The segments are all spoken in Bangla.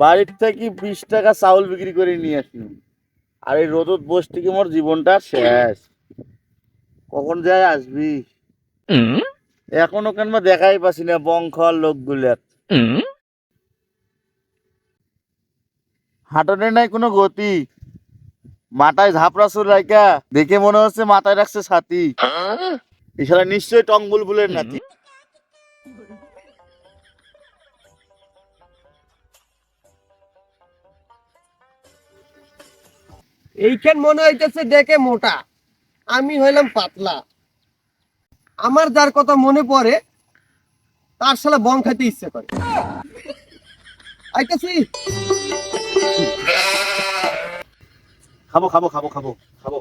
বাড়ির থেকে বিশ টাকা চাউল বিক্রি করে নিয়ে আসি। আর এই রোদত বস থেকে মোর জীবনটা শেষ? কখন যায় আসবি? এখনও কেন দেখাই পাচ্ছি না বংখল লোকগুলো। হাঁটনে নাই কোনো গতি। মাথায় ঝাপড়া সুর রাইকা দেখে মনে হচ্ছে মাথায় রাখছে ছাতি। এছাড়া নিশ্চয়ই টং বুলবুলের নাতি। এইখান মনে হইতেছে দেখে মোটা। আমি হইলাম পাতলা। আমার যার কথা মনে পড়ে তার সালা বম খাইতে ইচ্ছে করে। আইতাছি? খাব খাব খাব খাব খাব।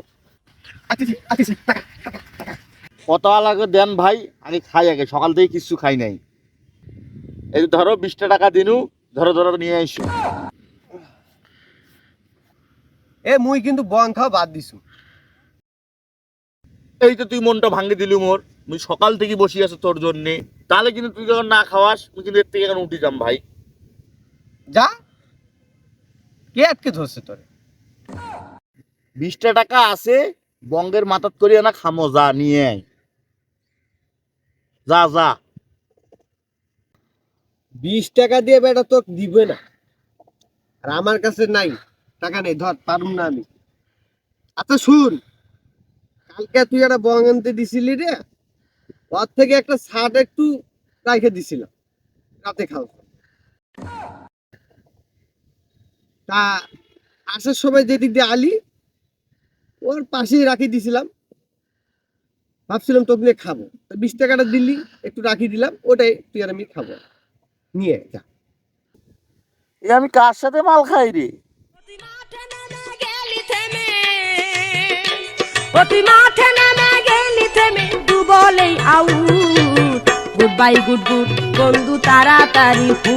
কত লাগে দেন ভাই আমি খাই আগে সকাল থেকে কিছু খাই নাই। এই যে ধরো বিশটা টাকা দিনু ধরো ধরো নিয়ে আইসো। এ মুই কিন্তু বং খাওয়া বাদ দিছু। এই তো তুই মনটা ভাঙে দিলি মোর মুই সকাল থেকে বসি আছো তোর জন্যে। তাহলে কিন্তু তুই যখন না খাওয়াস মুই কিন্তু এর থেকে এখন উঠে যাম ভাই। যা। কে আটকে ধরছে তোরে? বিশটা টাকা আছে বঙ্গের মাথাত করিয়া না খামো যা নিয়ে আয়। যা যা। বিশ টাকা দিয়ে বেটা তো দিবে না। আর আমার কাছে নাই। টাকা নেই, ধর, পারুম না আমি। আচ্ছা শুন। কালকে তুই একটা বং আনতে দিছিলি রে, ওর থেকে একটা শার্ট একটু রাখে দিছিলাম, রাতে খাও তা, আসার সময় যেদিক দিয়ে আলি, ওর পাশেই রাখি দিছিলাম। ভাবছিলাম তোকে নিয়ে খাব। বিশ টাকাটা দিলি, একটু রাখি দিলাম, ওটাই তুই আর আমি খাব। নিয়ে যা। এ আমি কার সাথে মাল খাই রে? ও তুই মাঠে নামে গেলি থেমে দু বলেই আউ গুড বাই গুড গুড বন্ধু, তাড়াতাড়ি হু